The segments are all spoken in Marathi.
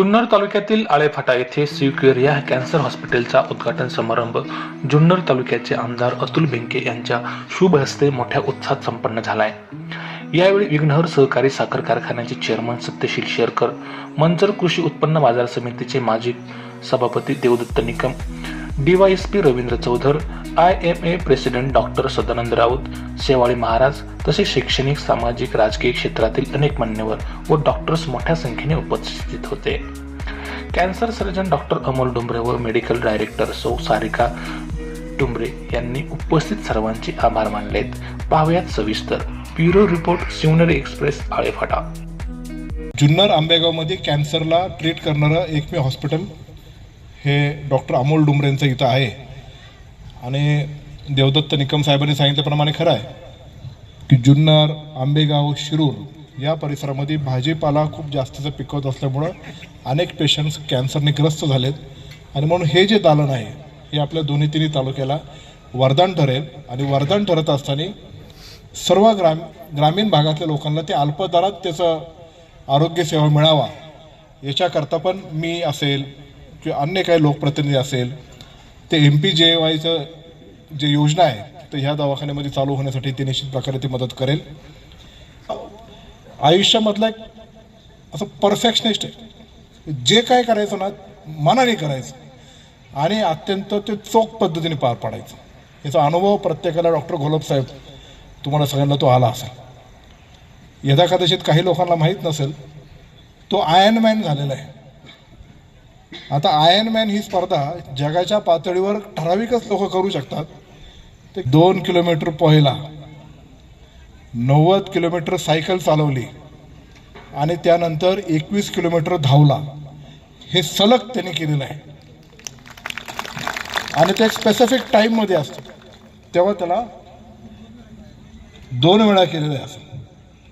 जुन्नर तालुक्यातील आळेफाटा येथे सिक्युरिया कॅन्सर हॉस्पिटलचा उद्घाटन समारंभ. जुन्नर तालुक्याचे आमदार अतुल बेंके यांच्या शुभ हस्ते मोठ्या उत्साहात संपन्न झालाय. यावेळी विघ्नहर सहकारी साखर कारखान्याचे चेअरमन सत्यशील शेरकर मंचर कृषी उत्पन्न बाजार समितीचे माजी सभापती Devdatta Nikam DYSP Ravindra Chaudhar I M A president doctor Sadanand Raut Shewali Maharaj तसेच शैक्षणिक सामाजिक राजकीय क्षेत्रातील अनेक मान्यवर व डॉक्टर्स मोठ्या संख्येने उपस्थित होते. Cancer surgeon doctor Amol Dumbare व मेडिकल डायरेक्टर सौ सारिका डुंबरे यांनी उपस्थित सर्वांचे आभार मानलेत. पाहुयात सविस्तर. Bureau report Shivneri express Alephata. Junnar आंबेगावमध्ये कॅन्सरला ट्रीट करणारं एकमेव हॉस्पिटल हे डॉक्टर अमोल डुमरेंचं इथं आहे. आणि देवदत्त निकम साहेबांनी सांगितल्याप्रमाणे खरं आहे की जुन्नर आंबेगाव शिरूर या परिसरामध्ये भाजीपाला खूप जास्तीचं पिकवत असल्यामुळं अनेक पेशंट्स कॅन्सरने ग्रस्त झालेत. आणि म्हणून हे जे दालन आहे हे आपल्या दोन्ही तिन्ही तालुक्याला वरदान ठरेल. आणि वरदान ठरत असताना सर्व ग्राम ग्रामीण भागातल्या लोकांना ते अल्पदरात त्याचं आरोग्यसेवा मिळावा. याच्याकरता पण मी असेल किंवा अन्य काही लोकप्रतिनिधी असेल ते एम पी जे वायचं जे योजना आहे तर ह्या दवाखान्यामध्ये चालू होण्यासाठी ते निश्चित प्रकारे ती मदत करेल. आयुष्यामधला एक असं परफेक्शनिस्ट आहे. जे काय करायचं ना मनाने करायचं. आणि अत्यंत ते चोख पद्धतीने पार पाडायचं. याचा अनुभव प्रत्येकाला डॉक्टर घोलप साहेब तुम्हाला सगळ्यांना तो आला असेल. यदा कदाचित काही लोकांना माहीत नसेल तो आयन मॅन झालेला आहे. आता आयन मॅन ही स्पर्धा जगाच्या पातळीवर ठराविकच लोक करू शकतात. ते दोन किलोमीटर पोहला नव्वद किलोमीटर सायकल चालवली आणि त्यानंतर एकवीस किलोमीटर धावला. हे सलग त्याने केलेलं आहे. आणि ते एक स्पेसिफिक टाईममध्ये असतं. तेव्हा त्याला दोन वेळा केलेलं आहे असं.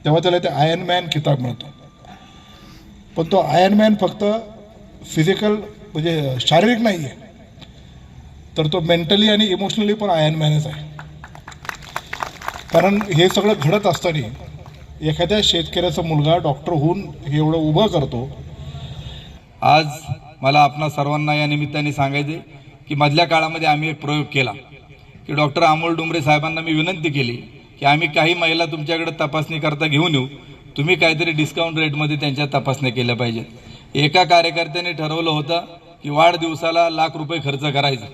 तेव्हा त्याला ते आयन मॅन किताब मिळतो पण तो आयन मॅन फक्त फिजिकल म्हणजे शारीरिक नाही आहे तर तो मेंटली आणि इमोशनली पण आयन मॅनच आहे. कारण हे सगळं घडत असताना एखाद्या शेतकऱ्याचा मुलगा डॉक्टर होऊन हे एवढं उभं करतो. आज मला आपणा सर्वांना या निमित्ताने सांगायचे की मधल्या काळामध्ये आम्ही एक प्रयोग केला की डॉक्टर अमोल डुमरे साहेबांना मी विनंती केली की आम्ही काही महिला तुमच्याकडे तपासणी करता घेऊन येऊ तुम्ही काहीतरी डिस्काउंट रेटमध्ये त्यांच्या तपासण्या केल्या पाहिजेत. एका कार्यकर्त्याने ठरवलं होतं की वाढदिवसाला लाख रुपये खर्च करायचा.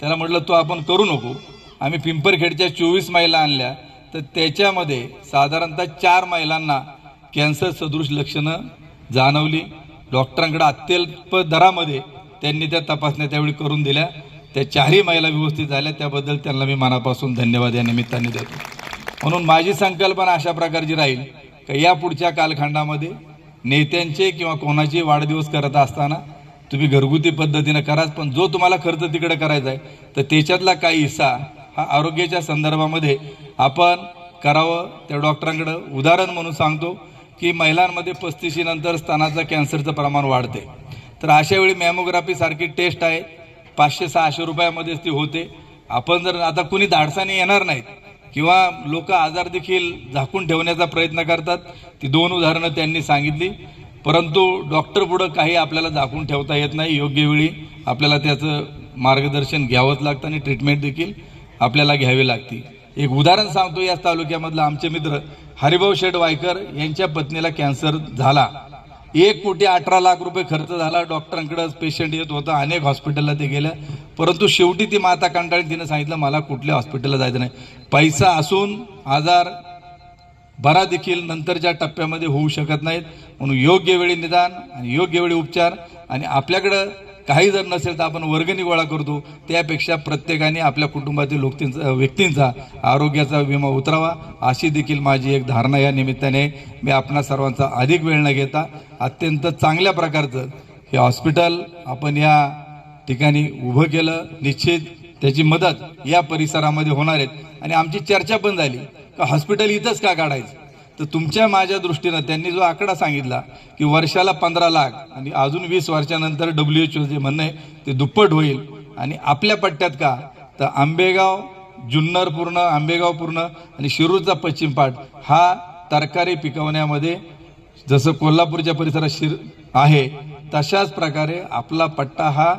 त्याला म्हटलं तो आपण करू नको. आम्ही पिंपरखेडच्या चोवीस महिला आणल्या. तर त्याच्यामध्ये साधारणतः चार महिलांना कॅन्सर सदृश लक्षणं जाणवली. डॉक्टरांकडे अत्यल्प दरामध्ये त्यांनी त्या तपासण्या त्यावेळी करून दिल्या. त्या चारही महिला व्यवस्थित झाल्या. त्याबद्दल त्यांना मी मनापासून धन्यवाद या निमित्ताने देतो. म्हणून माझी संकल्पना अशा प्रकारची राहील का या पुढच्या कालखंडामध्ये नेत्यांचे किंवा कोणाचे वाढदिवस करत असताना तुम्ही घरगुती पद्धतीनं कराच पण जो तुम्हाला खर्च तिकडे करायचा आहे तर त्याच्यातला काही हिस्सा हा आरोग्याच्या संदर्भामध्ये आपण करावं. त्या डॉक्टरांकडं उदाहरण म्हणून सांगतो की महिलांमध्ये पस्तीशीनंतर स्तनाचं कॅन्सरचं प्रमाण वाढते. तर अशा वेळी टेस्ट आहे. पाचशे सहाशे रुपयामध्येच ती होते. आपण जर आता कुणी धाडसाने येणार नाहीत किंवा लोक आजार देखील झाकून ठेवण्याचा प्रयत्न करतात ती दोन उदाहरणं त्यांनी सांगितली. परंतु डॉक्टर पुढं काही आपल्याला झाकून ठेवता येत नाही योग्य वेळी आपल्याला त्याचं मार्गदर्शन घ्यावंच लागतं आणि ट्रीटमेंट देखील आपल्याला घ्यावी लागते. एक उदाहरण सांगतो याच तालुक्यामधलं आमचे मित्र हरिभाऊ शेठ वायकर यांच्या पत्नीला कॅन्सर झाला. एक कोटी अठरा लाख रुपये खर्च झाला. डॉक्टरांकडं पेशंट येत होता. अनेक हॉस्पिटलला ते गेलं. परंतु शेवटी ती माता कंटाळी तिनं सांगितलं मला कुठल्या हॉस्पिटलला जायचं नाही. पैसा असून आजार बरा देखील नंतरच्या टप्प्यामध्ये होऊ शकत नाहीत. म्हणून योग्य वेळी निदान आणि योग्य वेळी उपचार आणि आपल्याकडं काही जर नसेल तर आपण वर्गणी गोळा करतो. त्यापेक्षा प्रत्येकाने आपल्या कुटुंबातील लोकतींचा व्यक्तींचा आरोग्याचा विमा उतरावा. अशी देखील माझी एक धारणा या निमित्ताने मी आपणा सर्वांचा अधिक वेळ न घेता अत्यंत चांगल्या प्रकारचं हे हॉस्पिटल आपण या ठिकाणी उभं केलं. निश्चित त्याची मदत या परिसरामध्ये होणार आहेत आणि आमची चर्चा पण झाली. का हॉस्पिटल इथंच का काढायचं? तर तुमच्या माझ्या दृष्टीनं त्यांनी जो आकडा सांगितला की वर्षाला पंधरा लाख आणि अजून वीस वर्षानंतर डब्ल्यू एच जे म्हणणं आहे ते दुप्पट होईल. आणि आपल्या पट्ट्यात का? तर आंबेगाव जुन्नर पूर्ण आंबेगाव पूर्ण आणि शिरूरचा पश्चिम पाठ हा तरकारी पिकवण्यामध्ये जसं कोल्हापूरच्या परिसरात शिर आहे तशाच प्रकारे आपला पट्टा हा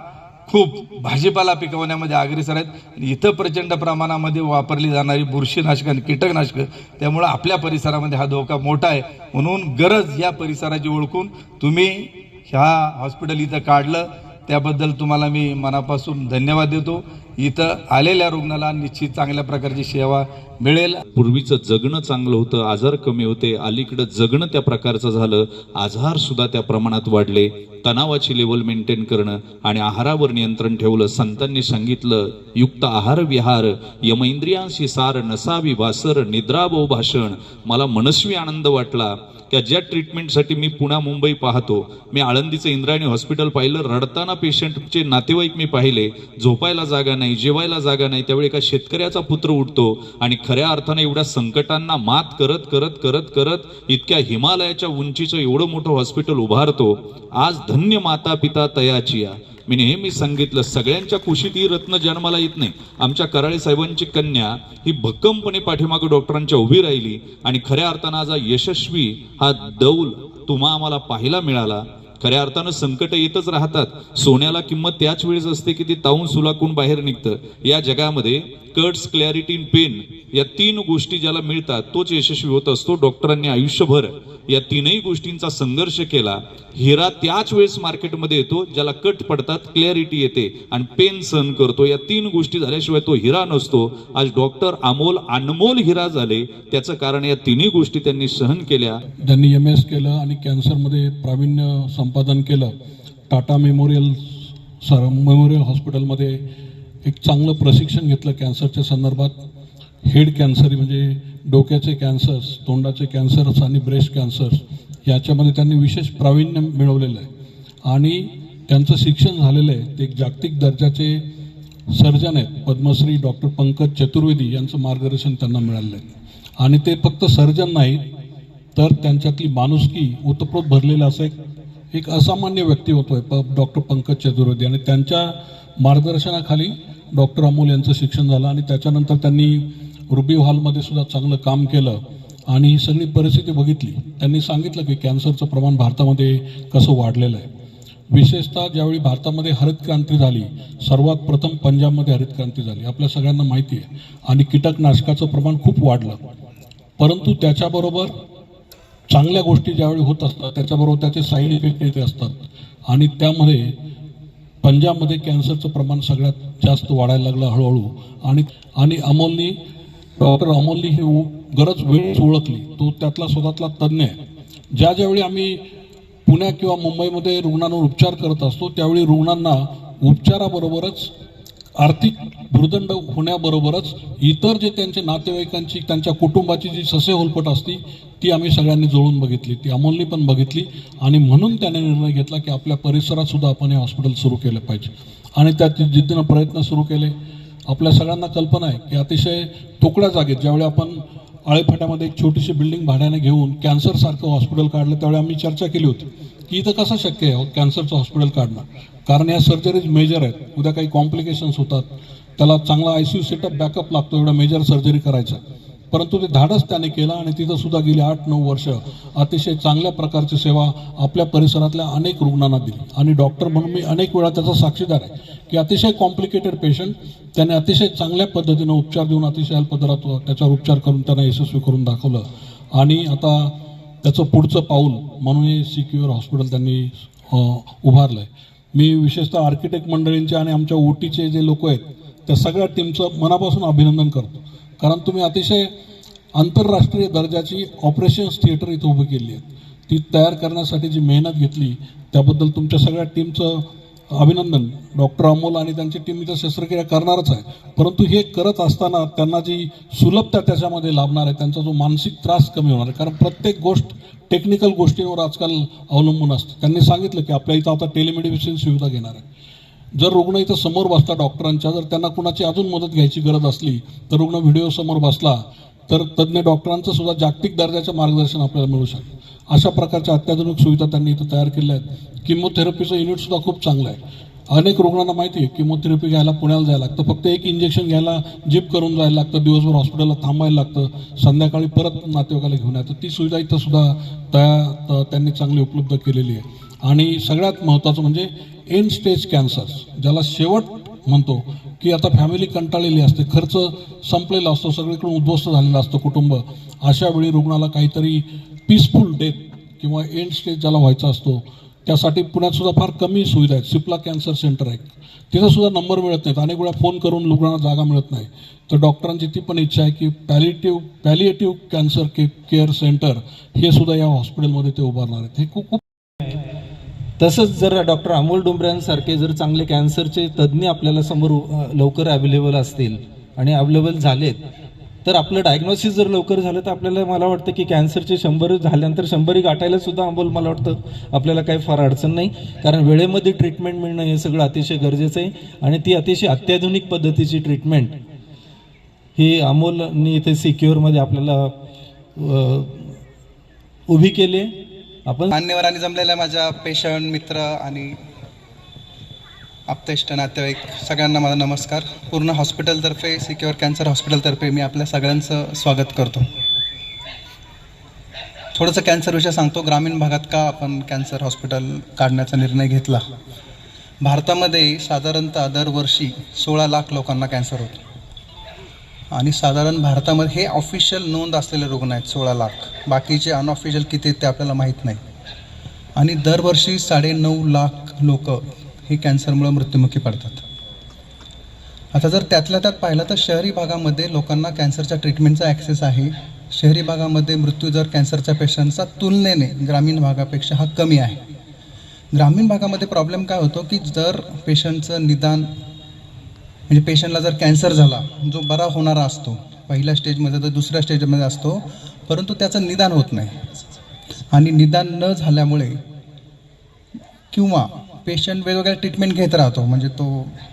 खूप भाजीपाला पिकवण्यामध्ये अग्रेसर आहेत. आणि इथं प्रचंड प्रमाणामध्ये वापरली जाणारी बुरशीनाशकं आणि कीटकनाशकं त्यामुळं आपल्या परिसरामध्ये हा धोका मोठा आहे. म्हणून गरज या परिसराची ओळखून तुम्ही ह्या हॉस्पिटल इथं काढलं. त्याबद्दल तुम्हाला मी मनापासून धन्यवाद देतो. इथं आलेल्या रुग्णाला निश्चित चांगल्या प्रकारची सेवा मिळेल. पूर्वीचं जगणं चांगलं होतं आजार कमी होते अलीकडं जगणं त्या प्रकारचं झालं आजार सुद्धा त्या प्रमाणात वाढले. तणावाची लेवल मेंटेन करणं आणि आहारावर नियंत्रण ठेवलं संतांनी सांगितलं युक्त आहार विहार यमैंद्रियांशी सार नसावी वासर निद्राबो भाषण. मला मनस्वी आनंद वाटला. त्या ज्या ट्रीटमेंटसाठी मी पुण्या मुंबई पाहतो मी आळंदीचं इंद्रायणी हॉस्पिटल पाहिलं रडताना पेशंटचे नातेवाईक मी पाहिले झोपायला जागा नाही. जेवायला जागा नाही त्यावेळी एका शेतकऱ्याचा पुत्र उठतो आणि खऱ्या अर्थाने एवढ्या संकटांना मात करत करत करत करत इतक्या हिमालयाच्या उंचीचं एवढं मोठं हॉस्पिटल उभारतो. आज धन्य माता पिता तयाची या. मी नेहमी सांगितलं सगळ्यांच्या कुशीत ही रत्न जन्माला येत नाही. आमच्या कराळे साहेबांची कन्या ही भक्कमपणे पाठीमागं डॉक्टरांच्या उभी राहिली आणि खऱ्या अर्थानं आज यशस्वी हा दौल तुम्हा आम्हाला पाहायला मिळाला. खऱ्या अर्थानं संकट येतच राहतात. सोन्याला किंमत त्याच वेळेस असते की ती ताऊन सुलाकून बाहेर निघतं. या जगामध्ये कट्स क्लॅरिटी पेन या तीन गोष्टी ज्याला मिळतात तोच यशस्वी होत असतो. डॉक्टरांनी आयुष्यभर या तीनही गोष्टींचा संघर्ष केला. हिरा त्याच वेळेस मार्केटमध्ये येतो ज्याला कट पडतात क्लॅरिटी येते आणि पेन सहन करतो. या तीन गोष्टी झाल्याशिवाय तो हिरा नसतो. आज डॉक्टर अमोल अनमोल हिरा झाले. त्याचं कारण या तिन्ही गोष्टी त्यांनी सहन केल्या. ज्यांनी एम एस केलं आणि कॅन्सरमध्ये प्रावीण्य संपादन केलं. टाटा मेमोरियल सर मेमोरियल हॉस्पिटलमध्ये एक चांगलं प्रशिक्षण घेतलं कॅन्सरच्या संदर्भात. हेड कॅन्सर म्हणजे डोक्याचे कॅन्सर्स तोंडाचे कॅन्सर्स आणि ब्रेस्ट कॅन्सर्स याच्यामध्ये त्यांनी विशेष प्रावीण्य मिळवलेलं आहे. आणि त्यांचं शिक्षण झालेलं आहे. ते एक जागतिक दर्जाचे सर्जन आहेत. पद्मश्री डॉक्टर पंकज चतुर्वेदी यांचं मार्गदर्शन त्यांना मिळालेलं आहे. आणि ते फक्त सर्जन नाही तर त्यांच्यातली माणुसकी ओतप्रोत भरलेलं असं एक एक असामान्य व्यक्तिमत्व आहे प डॉक्टर पंकज चतुर्वेदी. आणि त्यांच्या मार्गदर्शनाखाली डॉक्टर अमोल यांचं शिक्षण झालं आणि त्याच्यानंतर त्यांनी रुबी हॉलमध्ये सुद्धा चांगलं काम केलं आणि ही सगळी परिस्थिती बघितली. त्यांनी सांगितलं की कॅन्सरचं प्रमाण भारतामध्ये कसं वाढलेलं आहे. विशेषतः ज्यावेळी भारतामध्ये हरित क्रांती झाली सर्वात प्रथम पंजाबमध्ये हरित क्रांती झाली. आपल्या सगळ्यांना माहिती आहे. आणि कीटकनाशकाचं प्रमाण खूप वाढलं. परंतु त्याच्याबरोबर चांगल्या गोष्टी ज्यावेळी होत असतात त्याच्याबरोबर त्याचे साईड इफेक्ट येते असतात. आणि त्यामध्ये पंजाबमध्ये कॅन्सरचं प्रमाण सगळ्यात जास्त वाढायला लागलं हळूहळू. आणि आणि अमोलनी डॉक्टर अमोलनी ही गरज वेळच ओळखली. तो त्यातला स्वतःतला तज्ज्ञ आहे. ज्या ज्यावेळी आम्ही पुण्या किंवा मुंबईमध्ये रुग्णांवर उपचार करत असतो त्यावेळी रुग्णांना उपचाराबरोबरच आर्थिक भूर्दंड होण्याबरोबरच इतर जे त्यांच्या नातेवाईकांची त्यांच्या कुटुंबाची जी ससे होलपट असती ती आम्ही सगळ्यांनी जुळून बघितली. ती अमोलनी पण बघितली. आणि म्हणून त्याने निर्णय घेतला की आपल्या परिसरात सुद्धा आपण हे हॉस्पिटल सुरू केलं पाहिजे. आणि त्या जिद्दीनं प्रयत्न सुरू केले. आपल्या सगळ्यांना कल्पना आहे की अतिशय तुकड्या जागेत ज्यावेळी आपण आळेफाट्यामध्ये एक छोटीशी बिल्डिंग भाड्याने घेऊन कॅन्सरसारखं हॉस्पिटल काढलं त्यावेळी आम्ही चर्चा केली होती. की इथं कसं शक्य आहे? हो, कॅन्सरचं हॉस्पिटल काढणं. कारण या सर्जरीज मेजर आहेत. उद्या काही कॉम्प्लिकेशन्स होतात. त्याला चांगला I C U setup backup लागतो. एवढा मेजर सर्जरी करायचा. परंतु ते धाडस त्याने केलं आणि तिथं सुद्धा गेली आठ नऊ वर्ष. अतिशय चांगल्या प्रकारची सेवा आपल्या परिसरातल्या अनेक रुग्णांना दिली. आणि डॉक्टर म्हणून मी अनेक वेळा त्याचा साक्षीदार आहे की अतिशय कॉम्प्लिकेटेड पेशंट त्याने अतिशय चांगल्या पद्धतीनं उपचार देऊन अतिशय अल्पदरात त्याच्यावर उपचार करून त्यांना यशस्वी करून दाखवलं. आणि आता त्याचं पुढचं पाऊल म्हणून हे सिक्युअर हॉस्पिटल त्यांनी उभारलं आहे मी विशेषतः आर्किटेक्ट मंडळींचे आणि आमच्या ओटीचे जे लोक आहेत त्या सगळ्या टीमचं मनापासून अभिनंदन करतो. कारण तुम्ही अतिशय आंतरराष्ट्रीय दर्जाची ऑपरेशन्स थिएटर इथं उभी केली आहेत. ती तयार करण्यासाठी जी मेहनत घेतली त्याबद्दल तुमच्या सगळ्या टीमचं अभिनंदन. डॉक्टर अमोल आणि त्यांची टीम इथं शस्त्रक्रिया करणारच आहे. परंतु हे करत असताना त्यांना जी सुलभता त्याच्यामध्ये लाभणार आहे त्यांचा जो मानसिक त्रास कमी होणार आहे. कारण प्रत्येक गोष्ट टेक्निकल गोष्टींवर आजकाल अवलंबून असतं. त्यांनी सांगितलं की आपल्या इथं आता टेलिमेडिसिन सुविधा घेणार आहे. जर रुग्ण इथं समोर बसला डॉक्टरांच्या जर त्यांना कुणाची अजून मदत घ्यायची गरज असली तर रुग्ण व्हिडिओ समोर बसला तर तज्ज्ञ डॉक्टरांचं सुद्धा जागतिक दर्जाचं मार्गदर्शन आपल्याला मिळू शकतं अशा प्रकारच्या अत्याधुनिक सुविधा त्यांनी इथं तयार केल्या आहेत. किमोथेरपीचं युनिटसुद्धा खूप चांगलं आहे. अनेक रुग्णांना माहिती आहे किमोथेरपी घ्यायला पुण्याला जायला लागतं. फक्त एक इंजेक्शन घ्यायला जीप करून जायला लागतं दिवसभर हॉस्पिटलला थांबायला लागतं संध्याकाळी परत नातेवाईकाला घेऊन येतं ती सुविधा इथं सुद्धा त्या त्यांनी चांगली उपलब्ध केलेली आहे. आणि सगळ्यात महत्त्वाचं म्हणजे एंड स्टेज कॅन्सर ज्याला शेवट म्हणतो की आता फॅमिली कंटाळलेली असते. खर्च संपलेला असतो. सगळीकडून उद्ध्वस्त झालेला असतो कुटुंब. अशा वेळी रुग्णाला काहीतरी पीसफुल डेथ किंवा एंड स्टेज ज्याला व्हायचा असतो त्यासाठी पुण्यातसुद्धा फार कमी सुविधा आहेत. सिप्ला कॅन्सर सेंटर आहे. तिथंसुद्धा नंबर मिळत नाहीत. अनेक वेळा फोन करून रुग्णांना जागा मिळत नाही. तर डॉक्टरांची ती पण इच्छा आहे की पॅलिटिव्ह पॅलिएटिव्ह कॅन्सर के केअर सेंटर हे सुद्धा या हॉस्पिटलमध्ये ते उभारणार आहेत. हे खूप खूप तसंच जर डॉक्टर अमोल डोंबऱ्यांसारखे जर चांगले कॅन्सरचे तज्ज्ञ आपल्याला समोर लवकर अवेलेबल असतील आणि अवेलेबल झालेत तर आपलं डायग्नोसिस जर लवकर झालं तर आपल्याला मला वाटतं की कॅन्सरचे शंभर झाल्यानंतर शंभरी गाठायला सुद्धा अमोल मला वाटतं आपल्याला काही फार अडचण नाही. कारण वेळेमध्ये ट्रीटमेंट मिळणं हे सगळं अतिशय गरजेचं आहे आणि ती अतिशय अत्याधुनिक पद्धतीची ट्रीटमेंट ही अमोलनी इथे सिक्युअरमध्ये आपल्याला उभी केली आहे. आपण मान्यवरांनी जमलेल्या माझ्या पेशंट मित्र आणि आप्तेष्ट नातेवाईक सगळ्यांना माझा नमस्कार. पूर्ण हॉस्पिटलतर्फे सिक्युअर कॅन्सर हॉस्पिटलतर्फे मी आपल्या सगळ्यांचं स्वागत करतो. थोडंसं कॅन्सरविषयी सांगतो. ग्रामीण भागात का आपण कॅन्सर हॉस्पिटल काढण्याचा निर्णय घेतला? भारतामध्ये साधारणतः दरवर्षी सोळा लाख लोकांना कॅन्सर होतो. आणि साधारण भारतामध्ये हे ऑफिशियल नोंद असलेले रुग्ण आहेत सोळा लाख. बाकीचे अनऑफिशियल किती आहेत ते आपल्याला माहीत नाही. आणि दरवर्षी साडेनऊ लाख लोक हे कॅन्सरमुळे मृत्युमुखी पडतात. आता जर त्यातल्या त्यात पाहिलं तर शहरी भागामध्ये लोकांना कॅन्सरच्या ट्रीटमेंटचा ॲक्सेस आहे. शहरी भागामध्ये मृत्यू दर कॅन्सरच्या पेशंटचा तुलनेने ग्रामीण भागापेक्षा हा कमी आहे. ग्रामीण भागामध्ये प्रॉब्लेम काय होतो की जर पेशंटचं निदान म्हणजे पेशंटला जर कॅन्सर झाला जो बरा होणारा असतो पहिल्या स्टेजमध्ये तर दुसऱ्या स्टेजमध्ये असतो परंतु त्याचं निदान होत नाही. आणि निदान न झाल्यामुळे किंवा पेशंट वेगवेगळ्या ट्रीटमेंट घेत राहतो म्हणजे तो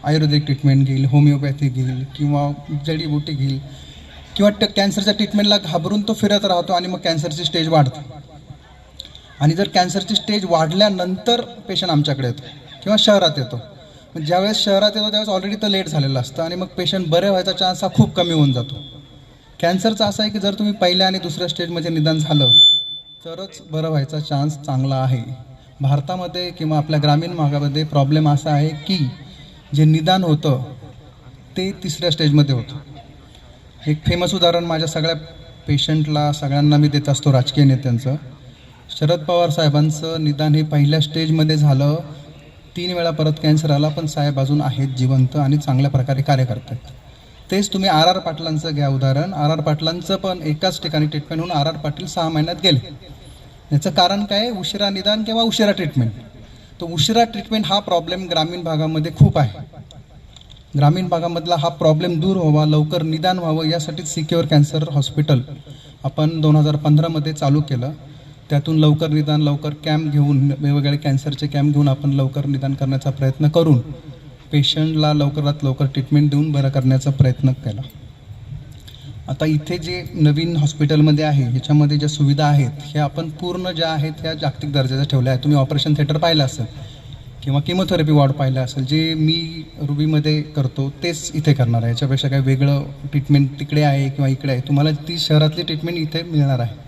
आयुर्वेदिक ट्रीटमेंट घेईल होमिओपॅथी घेईल किंवा जडीबुटी घेईल किंवा ट कॅन्सरच्या ट्रीटमेंटला घाबरून तो फिरत राहतो आणि मग कॅन्सरची स्टेज वाढते. आणि जर कॅन्सरची स्टेज वाढल्यानंतर पेशंट आमच्याकडे येतो किंवा शहरात येतो. ज्यावेळेस शहरात येतो त्यावेळेस ऑलरेडी तर लेट झालेलं असतं आणि मग पेशंट बरे व्हायचा चान्स हा खूप कमी होऊन जातो. कॅन्सरचं असं आहे की जर तुम्ही पहिल्या आणि दुसऱ्या स्टेजमध्ये निदान झालं तरच बरं व्हायचा चान्स चांगला आहे. भारतामध्ये किंवा आपल्या ग्रामीण भागामध्ये प्रॉब्लेम असा आहे की जे निदान होतं ते तिसऱ्या स्टेजमध्ये होतं. एक फेमस उदाहरण माझ्या सगळ्या पेशंटला सगळ्यांना मी देत असतो राजकीय नेत्यांचं. शरद पवार साहेबांचं निदान हे पहिल्या स्टेजमध्ये झालं तीन वेळा परत कॅन्सर आला पण साहेब अजून आहेत जिवंत आणि चांगल्या प्रकारे कार्य करतात. तेच तुम्ही आर आर पाटलांचं घ्या उदाहरण. आर आर पाटलांचं पण एकाच ठिकाणी ट्रीटमेंट होऊन आर आर पाटील सहा महिन्यात गेले. याचं कारण काय? उशिरा निदान किंवा उशिरा ट्रीटमेंट तो उशिरा ट्रीटमेंट हा प्रॉब्लेम ग्रामीण भागामध्ये खूप आहे. ग्रामीण भागामधला हा प्रॉब्लेम दूर व्हावा लवकर निदान व्हावं यासाठी सिक्युअर कॅन्सर हॉस्पिटल आपण दोन हजार पंधरामध्ये चालू केलं. त्यातून लवकर निदान लवकर कॅम्प घेऊन वेगवेगळे कॅन्सरचे कॅम्प घेऊन आपण लवकर निदान करण्याचा प्रयत्न करून पेशंटला लवकरात लवकर ट्रीटमेंट देऊन बरं करण्याचा प्रयत्न केला. आता इथे जे नवीन हॉस्पिटलमध्ये आहे ह्याच्यामध्ये ज्या सुविधा आहेत ह्या आपण पूर्ण ज्या आहेत ह्या जागतिक दर्जाच्या ठेवल्या आहेत. तुम्ही ऑपरेशन थिएटर पाहिलं असेल किंवा किमोथेरपी वॉर्ड पाहिलं असेल जे मी रुबीमध्ये करतो तेच इथे करणार आहे. याच्यापेक्षा काही वेगळं ट्रीटमेंट तिकडे आहे किंवा इकडे आहे. तुम्हाला ती शहरातली ट्रीटमेंट इथे मिळणार आहे.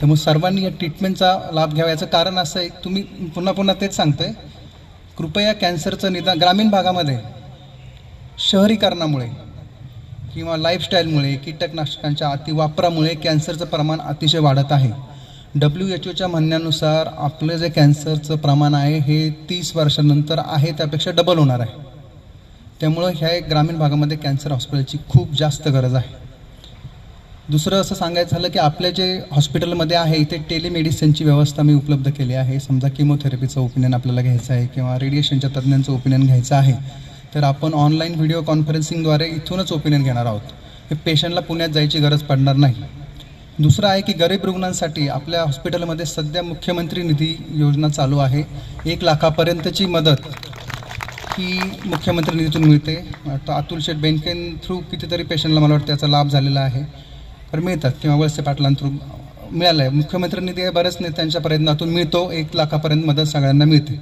त्यामुळे सर्वांनी या ट्रीटमेंटचा लाभ घ्यावा याचं कारण असं आहे. तुम्ही पुन्हा पुन्हा तेच सांगतोय. कृपया कॅन्सरचं निदान ग्रामीण भागामध्ये शहरीकरणामुळे किंवा लाईफस्टाईलमुळे कीटकनाशकांच्या अतिवापरामुळे कॅन्सरचं प्रमाण अतिशय वाढत आहे. डब्ल्यू एच ओच्या म्हणण्यानुसार आपलं जे कॅन्सरचं प्रमाण आहे हे तीस वर्षानंतर आहे त्यापेक्षा डबल होणार आहे. त्यामुळं ह्या एक ग्रामीण भागामध्ये कॅन्सर हॉस्पिटलची खूप जास्त गरज आहे. दुसरं असं सांगायचं झालं की आपल्या जे हॉस्पिटलमध्ये आहे इथे टेलिमेडिसिनची व्यवस्था मी उपलब्ध केली आहे. समजा किमोथेरपीचं ओपिनियन आपल्याला घ्यायचं आहे किंवा रेडिएशनच्या तज्ज्ञांचं ओपिनियन घ्यायचं आहे तर आपण ऑनलाईन व्हिडिओ कॉन्फरन्सिंगद्वारे इथूनच ओपिनियन घेणार आहोत. हे पेशंटला पुण्यात जायची गरज पडणार नाही. दुसरं आहे की गरीब रुग्णांसाठी आपल्या हॉस्पिटलमध्ये सध्या मुख्यमंत्री निधी योजना चालू आहे. एक लाखापर्यंतची मदत ही मुख्यमंत्री निधीतून मिळते. आता अतुल शेठ बँकेन थ्रू कितीतरी पेशंटला मला वाटतं त्याचा लाभ झालेला आहे. तर मिळतात किंवा वळसे पाटलांथ्रू मिळालं आहे मुख्यमंत्री निधी बऱ्याच नेत्यांच्या प्रयत्नातून मिळतो एक लाखापर्यंत मदत सगळ्यांना मिळते.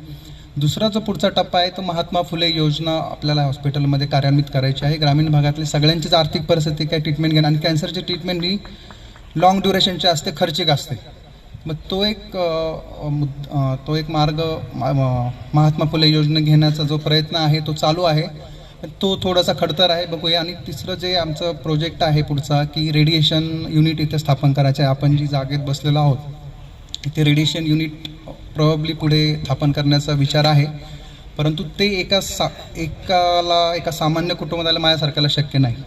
दुसरा जो पुढचा टप्पा आहे तो महात्मा फुले योजना आपल्याला हॉस्पिटलमध्ये कार्यान्वित करायची आहे. ग्रामीण भागातली सगळ्यांचीच आर्थिक परिस्थिती काय ट्रीटमेंट घेणं? आणि कॅन्सरची ट्रीटमेंट ही लाँग ड्युरेशनची असते खर्चिक असते. मग तो एक तो एक मार्ग महात्मा फुले योजना घेण्याचा जो प्रयत्न आहे तो चालू आहे. तो थोडासा खडतर आहे बघूया. आणि तिसरं जे आमचं प्रोजेक्ट आहे पुढचा की रेडिएशन युनिट इथे स्थापन करायचं आहे. आपण जी जागेत बसलेलो आहोत इथे रेडिएशन युनिट प्रॉब्ली पुढे स्थापन करण्याचा विचार आहे. परंतु ते एका सा एकाला एका सामान्य कुटुंबाला माझ्यासारख्याला शक्य नाही.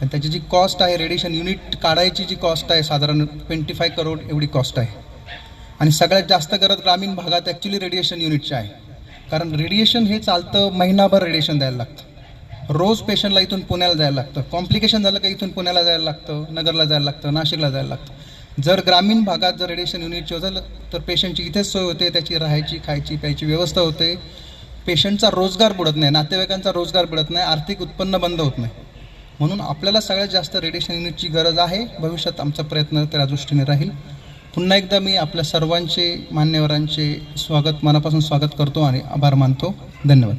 आणि त्याची जी कॉस्ट आहे रेडिएशन युनिट काढायची जी कॉस्ट आहे साधारण ट्वेंटी फाय करोड एवढी कॉस्ट आहे. आणि सगळ्यात जास्त गरज ग्रामीण भागात ॲक्च्युली रेडिएशन युनिटची आहे. कारण रेडिएशन हे चालतं महिनाभर रेडिएशन द्यायला लागतं. रोज पेशंटला इथून पुण्याला जायला लागतं. कॉम्प्लिकेशन झालं का इथून पुण्याला जायला लागतं नगरला जायला लागतं नाशिकला जायला लागतं. जर ग्रामीण भागात जर रेडिएशन युनिटची झालं तर पेशंटची इथेच सोय होते त्याची राहायची खायची प्यायची व्यवस्था होते. पेशंटचा रोजगार बुडत नाही नातेवाईकांचा रोजगार बुडत नाही आर्थिक उत्पन्न बंद होत नाही. म्हणून आपल्याला सगळ्यात जास्त रेडिएशन युनिटची गरज आहे. भविष्यात आमचा प्रयत्न त्या दृष्टीने राहील. पुन्हा एकदा मी आपल्या सर्वांचे मान्यवरांचे स्वागत मनापासून स्वागत करतो आणि आभार मानतो. धन्यवाद.